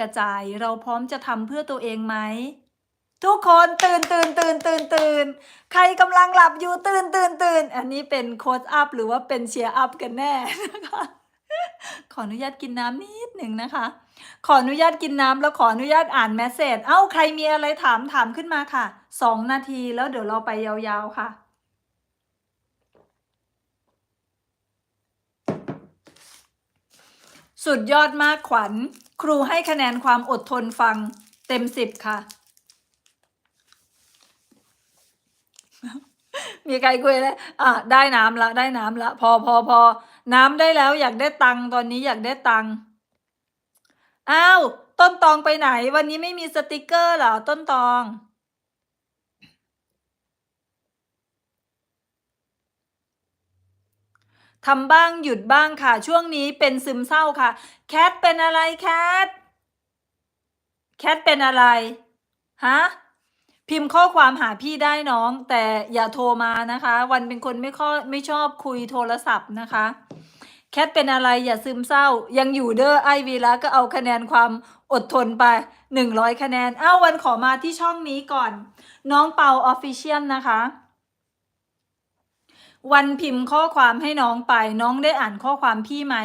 กระจาย เราพร้อมจะทำเพื่อตัวเองไหม ทุกคนตื่นตื่นตื่นตื่นตื่นใครกำลังหลับอยู่ตื่นตื่นตื่นอันนี้เป็นโค้ดอัพหรือว่าเป็นเชียร์อัพกันแน่นะคะขออนุญาตกินน้ำนิดหนึ่งนะคะ ขออนุญาตกินน้ำแล้วขออนุญาตอ่านแมสเซจเอ้าใครมีอะไรถามถามขึ้นมาค่ะสองนาทีแล้วเดี๋ยวเราไปยาวๆค่ะสุดยอดมากขวัญ ครูให้คะแนนความอดทนฟังเต็มสิบค่ะ มีใครคุยเลยอะได้น้ำละ ได้น้ำละ พอพอพอน้ำได้แล้วอยากได้ตังตอนนี้อยากได้ตังอ้าว ต้นตองไปไหน วันนี้ไม่มีสติกเกอร์เหรอ ต้นตอง ทำบ้างหยุดบ้างค่ะ ช่วงนี้เป็นซึมเศร้าค่ะ แคทเป็นอะไรแคท แคทเป็นอะไร ฮะ พิมพ์ข้อความหาพี่ได้น้อง แต่อย่าโทรมานะคะ วันเป็นคนไม่ค่อยไม่ชอบคุยโทรศัพท์นะคะ แคทเป็นอะไรอย่าซึมเศร้า ยังอยู่เด้อไอวีละก็เอาคะแนนความอดทนไปหนึ่งร้อยคะแนน อ้าววันขอมาที่ช่องนี้ก่อน น้องเปาออฟฟิเชียลนะคะ วันพิมพ์ข้อความให้น้องไป น้องได้อ่านข้อความพี่ไหม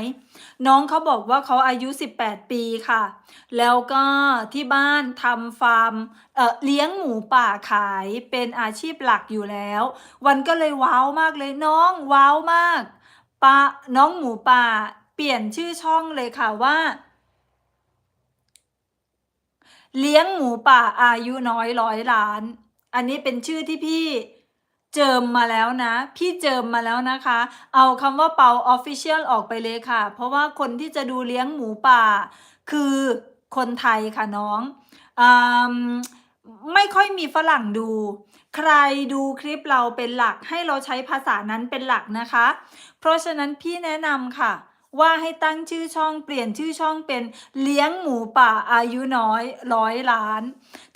น้องเขาบอกว่าเขาอายุ 18 ปีค่ะ แล้วก็ที่บ้านทำฟาร์มเอ่อเลี้ยงหมูป่าขายเป็นอาชีพหลักอยู่แล้ว วันก็เลยว้าวมากเลยน้องว้าวมากปาน้องหมูป่า เปลี่ยนชื่อช่องเลยค่ะว่าเลี้ยงหมูป่าอายุน้อยร้อยล้าน อันนี้เป็นชื่อที่พี่ เจิมมาแล้วนะ พี่เจิมมาแล้วนะคะ เอาคำว่าเปาออฟฟิเชียลออกไปเลยค่ะ เพราะว่าคนที่จะดูเลี้ยงหมูป่า คือคนไทยค่ะน้องอไม่ค่อยมีฝรั่งดู ใครดูคลิปเราเป็นหลักให้เราใช้ภาษานั้นเป็นหลักนะคะ เพราะฉะนั้นพี่แนะนำค่ะ ว่าให้ตั้งชื่อช่องเปลี่ยนชื่อช่องเป็นเลี้ยงหมูป่าอายุน้อยร้อยล้าน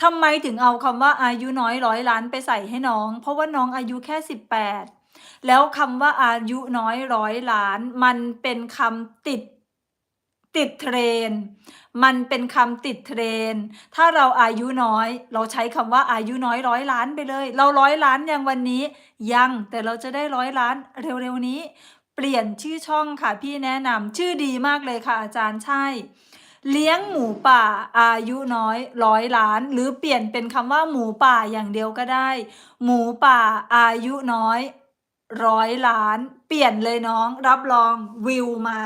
ทำไมถึงเอาคำว่าอายุน้อยร้อยล้านไปใส่ให้น้อง เพราะว่าน้องอายุแค่สิบแปดแล้วคำว่าอายุน้อยร้อยล้าน มันเป็นคำติดติดเทรน มันเป็นคำติดเทรน ถ้าเราอายุน้อย เราใช้คำว่าอายุน้อยร้อยล้านไปเลย เราร้อยล้านยังวันนี้ ยัง แต่เราจะได้ร้อยล้านเร็วๆนี้ เปลี่ยนชื่อช่องค่ะ พี่แนะนำชื่อดีมากเลยค่ะ อาจารย์ใช่ เลี้ยงหมูป่าอายุน้อยร้อยล้าน หรือเปลี่ยนเป็นคำว่าหมูป่าอย่างเดียวก็ได้ หมูป่าอายุน้อยร้อยล้าน เปลี่ยนเลยน้อง รับรองวิวมา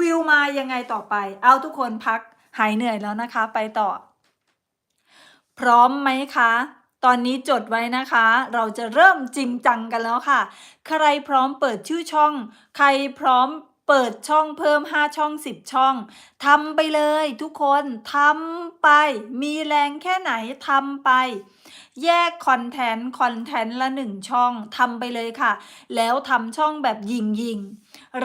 วิวมายังไงต่อไป เอาทุกคนพักหายเหนื่อยแล้วนะคะ ไปต่อ พร้อมไหมคะ ตอนนี้จดไว้นะคะ เราจะเริ่มจริงจังกันแล้วค่ะ ใครพร้อมเปิดชื่อช่อง ใครพร้อมเปิดช่องเพิ่ม 5 ช่อง 10 ช่องทำไปเลยทุกคนทำไป มีแรงแค่ไหนทำไป แยกคอนเทนต์คอนเทนต์ละหนึ่งช่องทำไปเลยค่ะ แล้วทำช่องแบบยิงยิง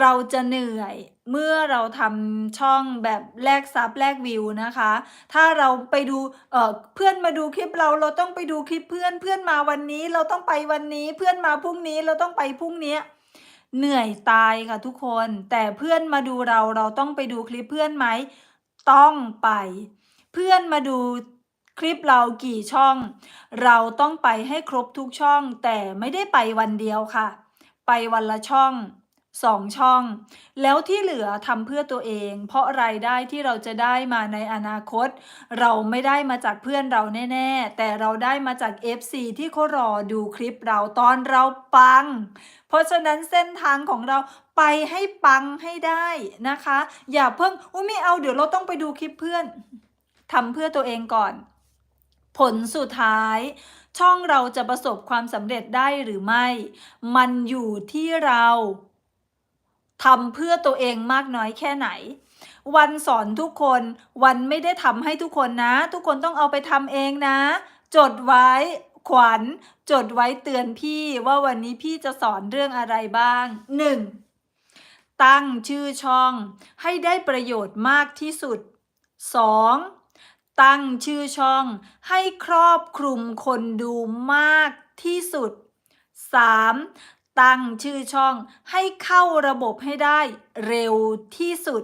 เราจะเหนื่อย เมื่อเราทำช่องแบบแลกซับแลกวิวนะคะ ถ้าเราไปดูเอ่อเพื่อนมาดูคลิปเราเราต้องไปดูคลิปเพื่อนเพื่อนมาวันนี้เราต้องไปวันนี้เพื่อนมาพรุ่งนี้เราต้องไปพรุ่งนี้เหนื่อยตายค่ะทุกคน แต่เพื่อนมาดูเราเราต้องไปดูคลิปเพื่อนไหมต้องไป เพื่อนมาดูคลิปเรากี่ช่อง เราต้องไปให้ครบทุกช่อง แต่ไม่ได้ไปวันเดียวค่ะ ไปวันละช่อง สองช่อง แล้วที่เหลือทำเพื่อตัวเอง เพราะรายได้ที่เราจะได้มาในอนาคต เราไม่ได้มาจากเพื่อนเราแน่ ๆ แต่เราได้มาจาก FC ที่เขารอดูคลิปเราตอนเราปัง เพราะฉะนั้นเส้นทางของเราไปให้ปังให้ได้นะคะ อย่าเพิ่งอุ้ยไม่เอาเดี๋ยวเราต้องไปดูคลิปเพื่อนทำเพื่อตัวเองก่อน ผลสุดท้ายช่องเราจะประสบความสำเร็จได้หรือไม่ มันอยู่ที่เรา ทำเพื่อตัวเองมากน้อยแค่ไหน วันสอนทุกคนวันไม่ได้ทำให้ทุกคนนะ ทุกคนต้องเอาไปทำเองนะ จดไว้ขวัญจดไว้เตือนพี่ว่าวันนี้พี่จะสอนเรื่องอะไรบ้าง 1. ตั้งชื่อช่องให้ได้ประโยชน์มากที่สุด 2. ตั้งชื่อช่องให้ครอบคลุมคนดูมากที่สุด 3. ตั้งชื่อช่องให้เข้าระบบให้ได้เร็วที่สุด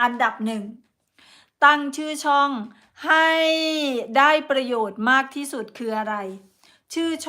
อันดับหนึ่ง ตั้งชื่อช่องให้ได้ประโยชน์มากที่สุดคืออะไร ชื่อช่อง